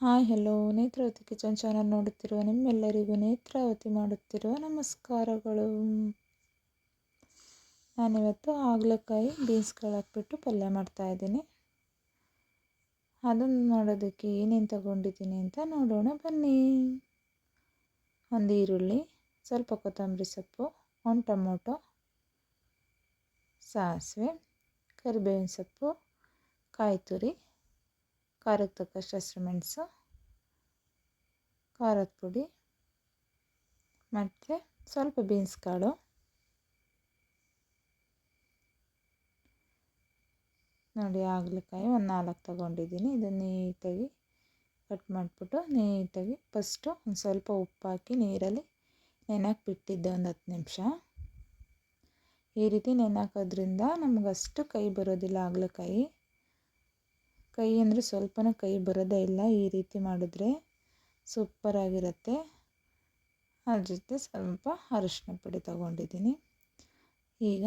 Hi, hello. Netravati kitchen channel ನೋಡುತ್ತಿರುವ ನಿಮ್ಮೆಲ್ಲರಿಗೂ ನೇತ್ರಾವತಿ ಮಾಡುತ್ತಿರುವ ನಮಸ್ಕಾರಗಳು. ನಾನಿವತ್ತು ಹಾಗಲಕಾಯಿ ಬೀನ್ಸ್ಗಳು ಹಾಕ್ಬಿಟ್ಟು ಪಲ್ಯ ಮಾಡ್ತಾಯಿದ್ದೀನಿ ಅದನ್ನು ಮಾಡೋದಕ್ಕೆ ಏನೇನು ತಗೊಂಡಿದ್ದೀನಿ ಅಂತ ನೋಡೋಣ. ಬನ್ನಿ. ಒಂದು ಈರುಳ್ಳಿ, ಸ್ವಲ್ಪ ಕೊತ್ತಂಬರಿ ಸೊಪ್ಪು, ಒಂದು ಟೊಮೊಟೊ, ಸಾಸಿವೆ, ಕರಿಬೇವಿನ ಸೊಪ್ಪು, ಕಾಯಿ ತುರಿ ಖಾರಕ್ಕೆ ತಕ್ಕಷ್ಟು ಹಸಿರುಮೆಣಸು ಖಾರದ ಪುಡಿ, ಮತ್ತು ಸ್ವಲ್ಪ ಬೀನ್ಸ್ ಕಾಳು ನೋಡಿ ಹಾಗಲಕಾಯಿ ಒಂದು ನಾಲ್ಕು ತಗೊಂಡಿದ್ದೀನಿ. ಇದನ್ನು ನೀಟಾಗಿ ಕಟ್ ಮಾಡಿಬಿಟ್ಟು ನೀಟಾಗಿ ಫಸ್ಟು ಒಂದು ಸ್ವಲ್ಪ ಉಪ್ಪು ಹಾಕಿ ನೀರಲ್ಲಿ ನೆನಕ್ಕೆ ಬಿಟ್ಟಿದ್ದೆ ಒಂದು ಹತ್ತು ನಿಮಿಷ. ಈ ರೀತಿ ನೆನಕೋದ್ರಿಂದ ನಮಗಷ್ಟು ಕೈ ಬರೋದಿಲ್ಲ ಹಾಗಲಕಾಯಿ. ಕೈ ಅಂದರೆ ಸ್ವಲ್ಪನೂ ಕೈ ಬರೋದೇ ಇಲ್ಲ, ಈ ರೀತಿ ಮಾಡಿದ್ರೆ ಸೂಪರಾಗಿರುತ್ತೆ ಅದ್ರ ಜೊತೆ ಸ್ವಲ್ಪ ಅರಿಶಿನ ಪುಡಿ ತಗೊಂಡಿದ್ದೀನಿ. ಈಗ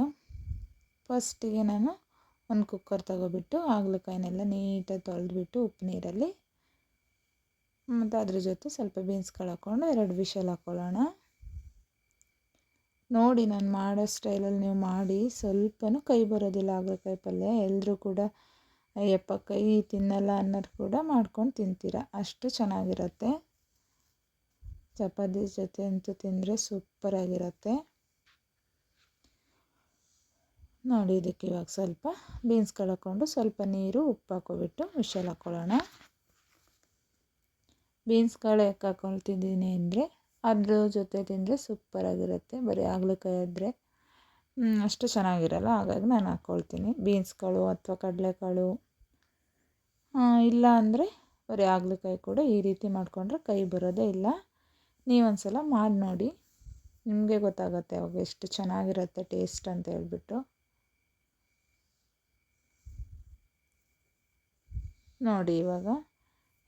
ಫಸ್ಟಿಗೆ ನಾನು ಒಂದು ಕುಕ್ಕರ್ ತಗೊಬಿಟ್ಟು ಹಾಗಲಕಾಯಿನೆಲ್ಲ ನೀಟಾಗಿ ತೊಳೆದ್ಬಿಟ್ಟು ಉಪ್ಪು ನೀರಲ್ಲಿ ಮತ್ತು ಅದ್ರ ಜೊತೆ ಸ್ವಲ್ಪ ಬೀನ್ಸ್ಗಳು ಹಾಕ್ಕೊಂಡು ಎರಡು ವಿಷಲ್ ಹಾಕ್ಕೊಳ್ಳೋಣ ನೋಡಿ ನಾನು ಮಾಡೋ ಸ್ಟೈಲಲ್ಲಿ ನೀವು ಮಾಡಿ, ಸ್ವಲ್ಪನೂ ಕೈ ಬರೋದಿಲ್ಲ ಹಾಗಲಕಾಯಿ ಪಲ್ಯ. ಎಲ್ಲರೂ ಕೂಡ ಅಯ್ಯಪ್ಪ ಕೈ ತಿನ್ನಲ್ಲ ಅನ್ನೋರು ಕೂಡ ಮಾಡ್ಕೊಂಡು ತಿಂತೀರ? ಅಷ್ಟು ಚೆನ್ನಾಗಿರುತ್ತೆ. ಚಪಾತಿ ಜೊತೆ ಅಂತೂ ತಿಂದರೆ ಸೂಪರಾಗಿರುತ್ತೆ ನೋಡಿ ಇದಕ್ಕೆ ಇವಾಗ ಸ್ವಲ್ಪ ಬೀನ್ಸ್ ಕಳ್ಕೊಂಡು ಸ್ವಲ್ಪ ನೀರು, ಉಪ್ಪು ಹಾಕೊಬಿಟ್ಟು ಮಿಷಲ್ ಹಾಕ್ಕೊಳ್ಳೋಣ. ಬೀನ್ಸ್ ಕಾಳು ಯಾಕೆ ಹಾಕೊಳ್ತಿದ್ದೀನಿ ಅಂದರೆ ಅದ್ರ ಜೊತೆ ತಿಂದರೆ ಸೂಪರಾಗಿರುತ್ತೆ ಬರೀ ಹಾಗಲಕಾಯಿ ಆದರೆ ಅಷ್ಟು ಚೆನ್ನಾಗಿರಲ್ಲ. ಹಾಗಾಗಿ ನಾನು ಹಾಕ್ಕೊಳ್ತೀನಿ ಬೀನ್ಸ್ ಕಾಳು ಅಥವಾ ಕಡಲೆಕಾಳು ಇಲ್ಲ ಅಂದರೆ ಬರೀ ಹಾಗಲಕಾಯಿ ಕೂಡ ಈ ರೀತಿ ಮಾಡಿಕೊಂಡ್ರೆ ಕೈ ಬರೋದೇ ಇಲ್ಲ. ನೀವೊಂದು ಸಲ ಮಾಡಿ ನೋಡಿ. ನಿಮಗೆ ಗೊತ್ತಾಗುತ್ತೆ ಅವಾಗ ಎಷ್ಟು ಚೆನ್ನಾಗಿರುತ್ತೆ ಟೇಸ್ಟ್ ಅಂತ ಹೇಳ್ಬಿಟ್ಟು. ನೋಡಿ ಇವಾಗ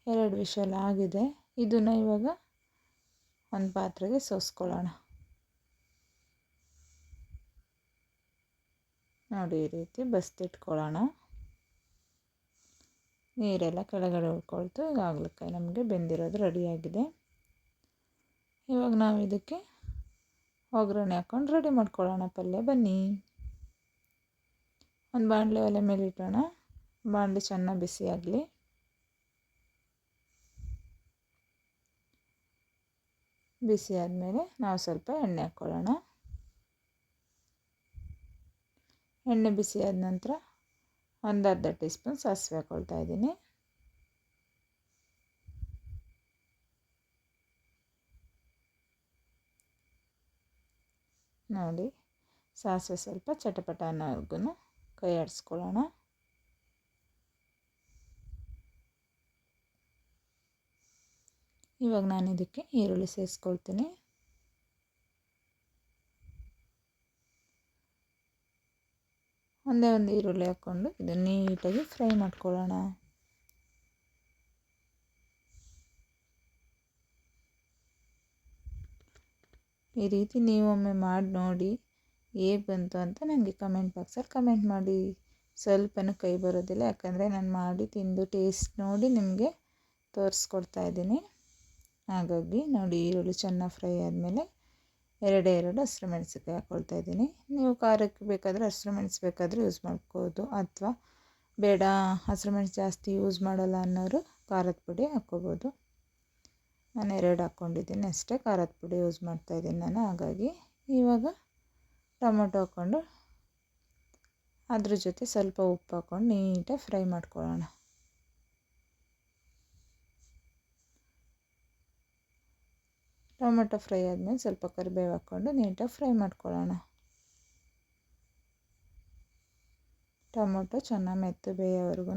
ಎರಡು ವಿಷಲ್ ಆಗಿದೆ. ಇದನ್ನು ಇವಾಗ ಒಂದು ಪಾತ್ರೆಗೆ ಸೋಸ್ಕೊಳ್ಳೋಣ. ನೋಡಿ ಈ ರೀತಿ ಬಸ್ತಿಟ್ಕೊಳ್ಳೋಣ. ನೀರೆಲ್ಲ ಕೆಳಗಡೆ ಉಳ್ಕೊಳ್ತು, ಈಗ ನಮಗೆ ಬೆಂದಿರೋದು ರೆಡಿಯಾಗಿದೆ. ಇವಾಗ ನಾವು ಇದಕ್ಕೆ ಒಗ್ಗರಣೆ ಹಾಕ್ಕೊಂಡು ರೆಡಿ ಮಾಡ್ಕೊಳ್ಳೋಣ ಪಲ್ಯ. ಬನ್ನಿ. ಒಂದು ಬಾಣಲೆ ಒಲೆ ಮೇಲೆ ಇಟ್ಟೋಣ ಬಾಣಲೆ ಚೆನ್ನಾಗಿ ಬಿಸಿ ಆಗಲಿ. ಬಿಸಿ ಆದಮೇಲೆ ನಾವು ಸ್ವಲ್ಪ ಎಣ್ಣೆ ಹಾಕ್ಕೊಳ್ಳೋಣ. ಎಣ್ಣೆ ಬಿಸಿ ಆದ ನಂತರ ಒಂದು ಅರ್ಧ ಟೀ ಸ್ಪೂನ್ ಸಾಸಿವೆ ಹಾಕೊಳ್ತಾ ಇದ್ದೀನಿ. ನೋಡಿ, ಸಾಸಿವೆ ಸ್ವಲ್ಪ ಚಟಪಟ ಅನ್ನೋರ್ಗು ಕೈ ಆಡಿಸ್ಕೊಳ್ಳೋಣ. ಇವಾಗ ನಾನು ಇದಕ್ಕೆ ಈರುಳ್ಳಿ ಸೇರಿಸ್ಕೊಳ್ತೀನಿ. ಒಂದೇ ಒಂದು ಈರುಳ್ಳಿ ಹಾಕ್ಕೊಂಡು ಇದನ್ನು ನೀಟಾಗಿ ಫ್ರೈ ಮಾಡ್ಕೊಳ್ಳೋಣ. ಈ ರೀತಿ ನೀವೊಮ್ಮೆ ಮಾಡಿ ನೋಡಿ ಹೇಗೆ ಬಂತು ಅಂತ ನನಗೆ ಕಮೆಂಟ್ ಬಾಕ್ಸಲ್ಲಿ ಕಮೆಂಟ್ ಮಾಡಿ. ಸ್ವಲ್ಪನೂ ಕೈ ಬರೋದಿಲ್ಲ, ಯಾಕಂದರೆ ನಾನು ಮಾಡಿ ತಿಂದು ಟೇಸ್ಟ್ ನೋಡಿ ನಿಮಗೆ ತೋರಿಸ್ಕೊಡ್ತಾ ಇದ್ದೀನಿ. ಹಾಗಾಗಿ ನೋಡಿ ಈರುಳ್ಳಿ ಚೆನ್ನಾಗಿ ಫ್ರೈ ಆದಮೇಲೆ ಎರಡೇ ಎರಡು ಹಸಿರು ಮೆಣಸಿನ್ಕಾಯಿ ಹಾಕ್ಕೊಳ್ತಾ ಇದ್ದೀನಿ. ನೀವು ಖಾರಕ್ಕೆ ಬೇಕಾದರೆ ಹಸಿರು ಮೆಣಸು ಬೇಕಾದರೆ ಯೂಸ್ ಮಾಡ್ಕೋದು ಅಥವಾ ಬೇಡ ಹಸಿರು ಮೆಣಸು ಜಾಸ್ತಿ ಯೂಸ್ ಮಾಡೋಲ್ಲ ಅನ್ನೋರು ಖಾರದ ಪುಡಿ ಹಾಕ್ಕೋಬೋದು ನಾನು ಎರಡು ಹಾಕ್ಕೊಂಡಿದ್ದೀನಿ ಅಷ್ಟೇ, ಖಾರದ ಪುಡಿ ಯೂಸ್ ಮಾಡ್ತಾಯಿದ್ದೀನಿ ನಾನು. ಹಾಗಾಗಿ ಇವಾಗ ಟೊಮೊಟೊ ಹಾಕ್ಕೊಂಡು ಅದ್ರ ಜೊತೆ ಸ್ವಲ್ಪ ಉಪ್ಪು ಹಾಕ್ಕೊಂಡು ನೀಟಾಗಿ ಫ್ರೈ ಮಾಡ್ಕೊಳ್ಳೋಣ. ಟೊಮೆಟೊ ಫ್ರೈ ಆದಮೇಲೆ ಸ್ವಲ್ಪ ಕರಿಬೇವು ಹಾಕ್ಕೊಂಡು ನೀಟಾಗಿ ಫ್ರೈ ಮಾಡ್ಕೊಳ್ಳೋಣ. ಟೊಮೊಟೊ ಚೆನ್ನಾಗಿ ಮೆತ್ತು ಬೇಯೋವರೆಗೂ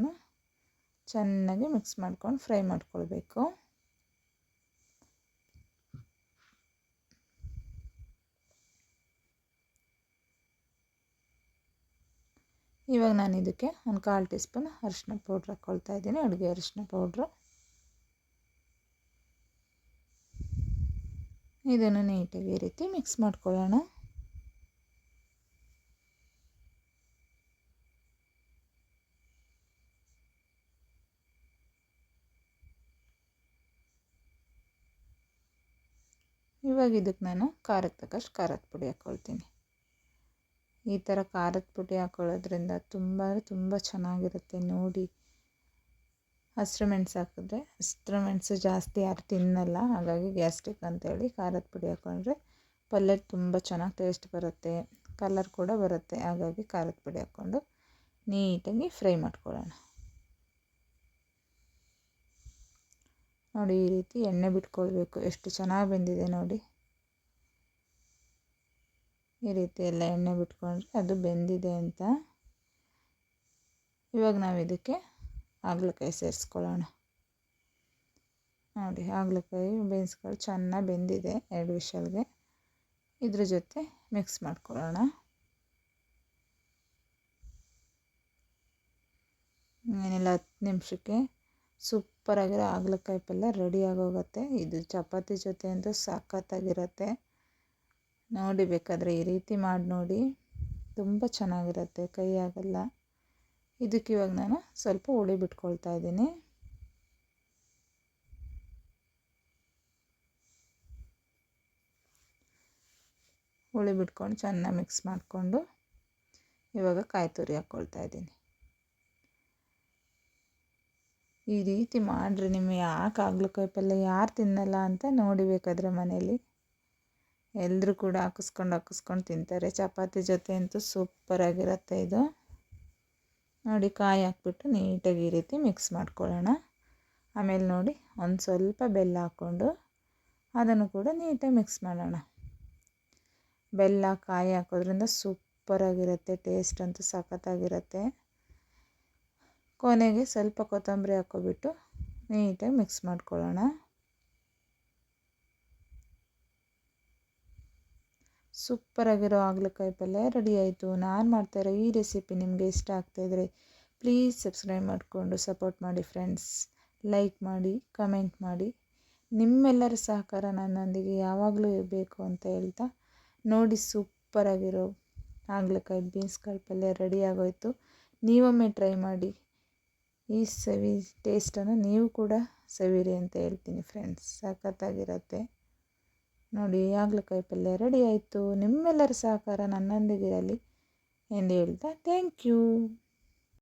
ಚೆನ್ನಾಗಿ ಮಿಕ್ಸ್ ಮಾಡ್ಕೊಂಡು ಫ್ರೈ ಮಾಡ್ಕೊಳ್ಬೇಕು. ಇವಾಗ ನಾನು ಇದಕ್ಕೆ ಒಂದು ಕಾಲು ಟೀ ಸ್ಪೂನ್ ಅರಿಶಿನ ಪೌಡ್ರ್ ಹಾಕ್ಕೊಳ್ತಾ ಇದ್ದೀನಿ, ಅಡುಗೆ ಅರಿಶಿನ ಪೌಡ್ರು. ಇದನ್ನು ನೀಟಾಗಿ ರೀತಿ ಮಿಕ್ಸ್ ಮಾಡ್ಕೊಳ್ಳೋಣ. ಇವಾಗ ಇದಕ್ಕೆ ನಾನು ಖಾರಕ್ಕೆ ತಕ್ಕಷ್ಟು ಖಾರದ ಪುಡಿ ಹಾಕ್ಕೊಳ್ತೀನಿ ಈ ಥರ ಖಾರದ ಪುಡಿ ಹಾಕ್ಕೊಳ್ಳೋದ್ರಿಂದ ತುಂಬ ತುಂಬ ಚೆನ್ನಾಗಿರುತ್ತೆ. ನೋಡಿ ಹಸಿರು ಮೆಣಸು ಹಾಕಿದ್ರೆ ಹಸಿರು ಮೆಣಸು ಜಾಸ್ತಿ ಯಾರು ತಿನ್ನಲ್ಲ. ಹಾಗಾಗಿ ಗ್ಯಾಸ್ಟ್ರಿಕ್ ಅಂತೇಳಿ ಖಾರದ ಪುಡಿ ಹಾಕ್ಕೊಂಡ್ರೆ ಪಲ್ಯ ತುಂಬ ಚೆನ್ನಾಗಿ ಟೇಸ್ಟ್ ಬರುತ್ತೆ ಕಲರ್ ಕೂಡ ಬರುತ್ತೆ. ಹಾಗಾಗಿ ಖಾರದ ಪುಡಿ ಹಾಕ್ಕೊಂಡು ನೀಟಾಗಿ ಫ್ರೈ ಮಾಡ್ಕೊಳ್ಳೋಣ. ನೋಡಿ ಈ ರೀತಿ ಎಣ್ಣೆ ಬಿಟ್ಕೊಳ್ಬೇಕು. ಎಷ್ಟು ಚೆನ್ನಾಗಿ ಬೆಂದಿದೆ ನೋಡಿ. ಈ ರೀತಿ ಎಲ್ಲ ಎಣ್ಣೆ ಬಿಟ್ಕೊಂಡ್ರೆ ಅದು ಬೆಂದಿದೆ ಅಂತ. ಇವಾಗ ನಾವು ಇದಕ್ಕೆ ಹಾಗಲಕಾಯಿ ಸೇರಿಸ್ಕೊಳ್ಳೋಣ. ನೋಡಿ, ಹಾಗಲಕಾಯಿ ಬೀನ್ಸ್ಗಳು ಚೆನ್ನಾಗಿ ಬೆಂದಿದೆ ಎರಡು ವಿಷಲ್ಗೆ ಇದ್ರ ಜೊತೆ ಮಿಕ್ಸ್ ಮಾಡ್ಕೊಳ್ಳೋಣ. ಏನಿಲ್ಲ ಹತ್ತು ನಿಮಿಷಕ್ಕೆ. ಸೂಪರಾಗಿರೋ ಹಾಗಲಕಾಯಿ ಪಲ್ಯ ರೆಡಿ ಆಗೋಗುತ್ತೆ. ಇದು ಚಪಾತಿ ಜೊತೆ ಅಂತೂ ಸಾಕತ್ತಾಗಿರುತ್ತೆ ನೋಡಿ, ಬೇಕಾದರೆ ಈ ರೀತಿ ಮಾಡಿ ನೋಡಿ. ತುಂಬ ಚೆನ್ನಾಗಿರುತ್ತೆ ಕೈ ಆಗಲ್ಲ ಇದಕ್ಕೆ ಇವಾಗ ನಾನು ಸ್ವಲ್ಪ ಹುಳಿ ಬಿಟ್ಕೊಳ್ತಾ ಇದ್ದೀನಿ. ಹುಳಿ ಬಿಟ್ಕೊಂಡು ಚೆನ್ನಾಗಿ ಮಿಕ್ಸ್ ಮಾಡಿಕೊಂಡು ಇವಾಗ ಕಾಯಿ ತುರಿ ಹಾಕ್ಕೊಳ್ತಾ ಇದ್ದೀನಿ. ಈ ರೀತಿ ಮಾಡಿರಿ ನಿಮಗೆ ಯಾಕೆ ಹಾಗಲಕಾಯಿ ಪಲ್ಯ ಯಾರು ತಿನ್ನಲ್ಲ ಅಂತ ನೋಡಿ ಬೇಕಾದರೆ ಮನೇಲಿ. ಎಲ್ಲರೂ ಕೂಡ ಹಾಕಿಸ್ಕೊಂಡು ಹಾಕಿಸ್ಕೊಂಡು ತಿಂತಾರೆ. ಚಪಾತಿ ಜೊತೆ ಅಂತೂ ಸೂಪರಾಗಿರುತ್ತೆ ಇದು. ನೋಡಿ ಕಾಯಿ ಹಾಕ್ಬಿಟ್ಟು ನೀಟಾಗಿ ಈ ರೀತಿ ಮಿಕ್ಸ್ ಮಾಡ್ಕೊಳ್ಳೋಣ. ಆಮೇಲೆ ನೋಡಿ ಒಂದು ಸ್ವಲ್ಪ ಬೆಲ್ಲ ಹಾಕ್ಕೊಂಡು ಅದನ್ನು ಕೂಡ ನೀಟಾಗಿ ಮಿಕ್ಸ್ ಮಾಡೋಣ. ಬೆಲ್ಲ, ಕಾಯಿ ಹಾಕೋದ್ರಿಂದ ಸೂಪರಾಗಿರುತ್ತೆ, ಟೇಸ್ಟ್ ಅಂತೂ ಸಖತ್ತಾಗಿರುತ್ತೆ. ಕೊನೆಗೆ ಸ್ವಲ್ಪ ಕೊತ್ತಂಬರಿ ಹಾಕ್ಕೊಬಿಟ್ಟು ನೀಟಾಗಿ ಮಿಕ್ಸ್ ಮಾಡ್ಕೊಳ್ಳೋಣ. ಸೂಪರಾಗಿರೋ ಹಾಗಲಕಾಯಿ ಪಲ್ಯ ರೆಡಿ ಆಯಿತು. ನಾನು ಮಾಡ್ತಾಯಿರೋ ಈ ರೆಸಿಪಿ ನಿಮಗೆ ಇಷ್ಟ ಆಗ್ತಾಯಿದ್ರೆ ಪ್ಲೀಸ್ ಸಬ್ಸ್ಕ್ರೈಬ್ ಮಾಡಿಕೊಂಡು ಸಪೋರ್ಟ್ ಮಾಡಿ ಫ್ರೆಂಡ್ಸ್. ಲೈಕ್ ಮಾಡಿ, ಕಮೆಂಟ್ ಮಾಡಿ. ನಿಮ್ಮೆಲ್ಲರ ಸಹಕಾರ ನನ್ನೊಂದಿಗೆ ಯಾವಾಗಲೂ ಇರಬೇಕು ಅಂತ ಹೇಳ್ತಾ ನೋಡಿ ಸೂಪರಾಗಿರೋ ಹಾಗಲಕಾಯಿ ಬೀನ್ಸ್ಕಾಳು ಪಲ್ಯ ರೆಡಿ ಆಗೋಯ್ತು. ನೀವೊಮ್ಮೆ ಟ್ರೈ ಮಾಡಿ. ಈ ಸವಿ, ಟೇಸ್ಟನ್ನು ನೀವು ಕೂಡ ಸವಿರಿ ಅಂತ ಹೇಳ್ತೀನಿ ಫ್ರೆಂಡ್ಸ್. ಸಖತ್ತಾಗಿರುತ್ತೆ. ನೋಡಿ ಹಾಗಲಕಾಯಿ ಪಲ್ಯ ರೆಡಿ ಆಯಿತು. ನಿಮ್ಮೆಲ್ಲರ ಸಹಕಾರ ನನ್ನೊಂದಿಗಿರಲಿ ಎಂದು ಹೇಳ್ತಾ ಥ್ಯಾಂಕ್ ಯು